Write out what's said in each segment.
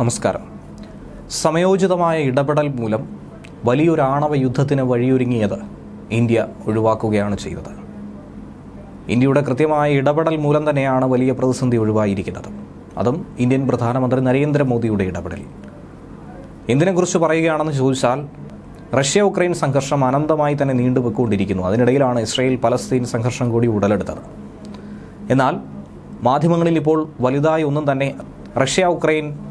നമസ്കാരം. സമയോചിതമായ ഇടപെടൽ മൂലം വലിയൊരു ആണവ യുദ്ധത്തിന് വഴിയൊരുങ്ങിയത് ഇന്ത്യ ഒഴിവാക്കുകയാണ് ചെയ്തത്. ഇന്ത്യയുടെ കൃത്യമായ ഇടപെടൽ മൂലം തന്നെയാണ് വലിയ പ്രതിസന്ധി ഒഴിവായിരിക്കുന്നത്. അതും ഇന്ത്യൻ പ്രധാനമന്ത്രി നരേന്ദ്രമോദിയുടെ ഇടപെടൽ. എന്തിനെക്കുറിച്ച് പറയുകയാണെന്ന് ചോദിച്ചാൽ റഷ്യ ഉക്രൈൻ സംഘർഷം അനന്തമായി തന്നെ നീണ്ടുപോയിക്കൊണ്ടിരിക്കുന്നു. അതിനിടയിലാണ് ഇസ്രയേൽ പലസ്തീൻ സംഘർഷം കൂടി ഉടലെടുത്തത്. എന്നാൽ മാധ്യമങ്ങളിൽ ഇപ്പോൾ വലുതായി ഒന്നും തന്നെ റഷ്യ ഉക്രൈൻ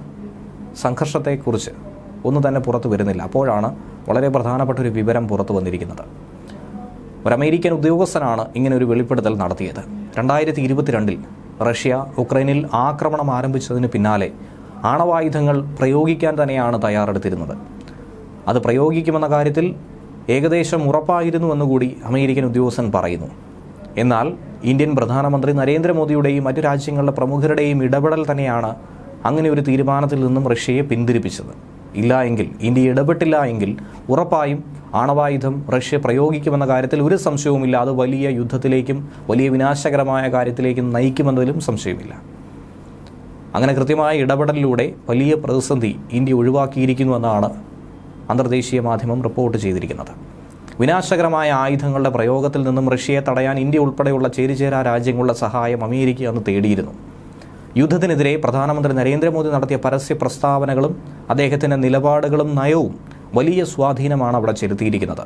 സംഘർഷത്തെക്കുറിച്ച് ഒന്നും തന്നെ പുറത്തു വരുന്നില്ല. അപ്പോഴാണ് വളരെ പ്രധാനപ്പെട്ട ഒരു വിവരം പുറത്തു വന്നിരിക്കുന്നത്. ഒരു അമേരിക്കൻ ഉദ്യോഗസ്ഥനാണ് ഇങ്ങനെ ഒരു വെളിപ്പെടുത്തൽ നടത്തിയത്. രണ്ടായിരത്തി ഇരുപത്തിരണ്ടിൽ റഷ്യ ഉക്രൈനിൽ ആക്രമണം ആരംഭിച്ചതിന് പിന്നാലെ ആണവായുധങ്ങൾ പ്രയോഗിക്കാൻ തന്നെയാണ് തയ്യാറെടുത്തിരുന്നത്. അത് പ്രയോഗിക്കുമെന്ന കാര്യത്തിൽ ഏകദേശം ഉറപ്പായിരുന്നു ഉറപ്പായിരുന്നുവെന്നുകൂടി അമേരിക്കൻ ഉദ്യോഗസ്ഥൻ പറയുന്നു. എന്നാൽ ഇന്ത്യൻ പ്രധാനമന്ത്രി നരേന്ദ്രമോദിയുടെയും മറ്റു രാജ്യങ്ങളുടെ പ്രമുഖരുടെയും ഇടപെടൽ തന്നെയാണ് അങ്ങനെ ഒരു തീരുമാനത്തിൽ നിന്നും റഷ്യയെ പിന്തിരിപ്പിച്ചത്. ഇല്ല എങ്കിൽ ഇന്ത്യ ഇടപെട്ടില്ല എങ്കിൽ ഉറപ്പായും ആണവായുധം റഷ്യ പ്രയോഗിക്കുമെന്ന കാര്യത്തിൽ ഒരു സംശയവുമില്ല. അത് വലിയ യുദ്ധത്തിലേക്കും വലിയ വിനാശകരമായ കാര്യത്തിലേക്കും നയിക്കുമെന്നതിലും സംശയമില്ല. അങ്ങനെ കൃത്യമായ ഇടപെടലിലൂടെ വലിയ പ്രതിസന്ധി ഇന്ത്യ ഒഴിവാക്കിയിരിക്കുന്നുവെന്നാണ് അന്തർദേശീയ മാധ്യമം റിപ്പോർട്ട് ചെയ്തിരിക്കുന്നത്. വിനാശകരമായ ആയുധങ്ങളുടെ പ്രയോഗത്തിൽ നിന്നും റഷ്യയെ തടയാൻ ഇന്ത്യ ഉൾപ്പെടെയുള്ള ചേരിചേരാ രാജ്യങ്ങളുടെ സഹായം അമേരിക്ക അന്ന് തേടിയിരുന്നു. യുദ്ധത്തിനെതിരെ പ്രധാനമന്ത്രി നരേന്ദ്രമോദി നടത്തിയ പരസ്യ പ്രസ്താവനകളും അദ്ദേഹത്തിന്റെ നിലപാടുകളും നയവും വലിയ സ്വാധീനമാണ് അവിടെ ചെലുത്തിയിരിക്കുന്നത്.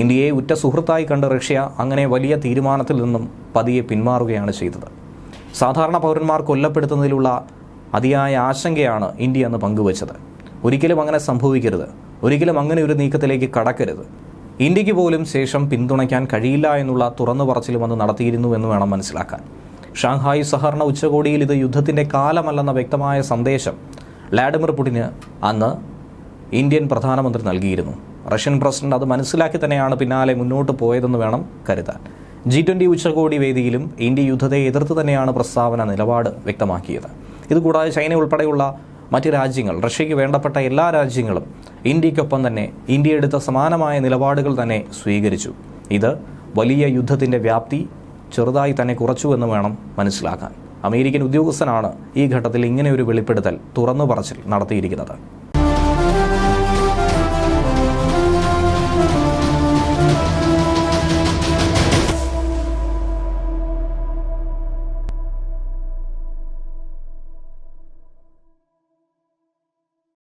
ഇന്ത്യയെ ഉറ്റ സുഹൃത്തായി കണ്ട റഷ്യ അങ്ങനെ വലിയ തീരുമാനത്തിൽ നിന്നും പതിയെ പിന്മാറുകയാണ് ചെയ്തത്. സാധാരണ പൗരന്മാർ കൊല്ലപ്പെടുത്തുന്നതിലുള്ള അതിയായ ആശങ്കയാണ് ഇന്ത്യ അന്ന് പങ്കുവച്ചത്. ഒരിക്കലും അങ്ങനെ സംഭവിക്കരുത്. ഒരിക്കലും അങ്ങനെ ഒരു നീക്കത്തിലേക്ക് കടക്കരുത്. ഇന്ത്യയ്ക്ക് പോലും ശേഷം പിന്തുണയ്ക്കാൻ കഴിയില്ല എന്നുള്ള തുറന്നു പറച്ചിലും അന്ന് നടത്തിയിരുന്നു എന്ന് വേണം മനസ്സിലാക്കാൻ. ഷാങ്ഹായ് സഹകരണ ഉച്ചകോടിയിൽ ഇത് യുദ്ധത്തിന്റെ കാലമല്ലെന്ന വ്യക്തമായ സന്ദേശം വ്ളാഡിമിർ പുടിന് അന്ന് ഇന്ത്യൻ പ്രധാനമന്ത്രി നൽകിയിരുന്നു. റഷ്യൻ പ്രസിഡന്റ് അത് മനസ്സിലാക്കി തന്നെയാണ് പിന്നാലെ മുന്നോട്ട് പോയതെന്ന് വേണം കരുതാൻ. ജി ട്വന്റി ഉച്ചകോടി വേദിയിലും ഇന്ത്യ യുദ്ധത്തെ എതിർത്ത് തന്നെയാണ് പ്രസ്താവന നിലപാട് വ്യക്തമാക്കിയത്. ഇതുകൂടാതെ ചൈന ഉൾപ്പെടെയുള്ള മറ്റ് രാജ്യങ്ങൾ റഷ്യയ്ക്ക് വേണ്ടപ്പെട്ട എല്ലാ രാജ്യങ്ങളും ഇന്ത്യക്കൊപ്പം തന്നെ ഇന്ത്യ എടുത്ത സമാനമായ നിലപാടുകൾ തന്നെ സ്വീകരിച്ചു. ഇത് വലിയ യുദ്ധത്തിന്റെ വ്യാപ്തി ചെറുതായി തന്നെ കുറച്ചു എന്ന് വേണം മനസ്സിലാക്കാൻ. അമേരിക്കൻ ഉദ്യോഗസ്ഥനാണ് ഈ ഘട്ടത്തിൽ ഇങ്ങനെ ഒരു വെളിപ്പെടുത്തൽ തുറന്നു പറച്ചിൽ നടത്തിയിരിക്കുന്നത്.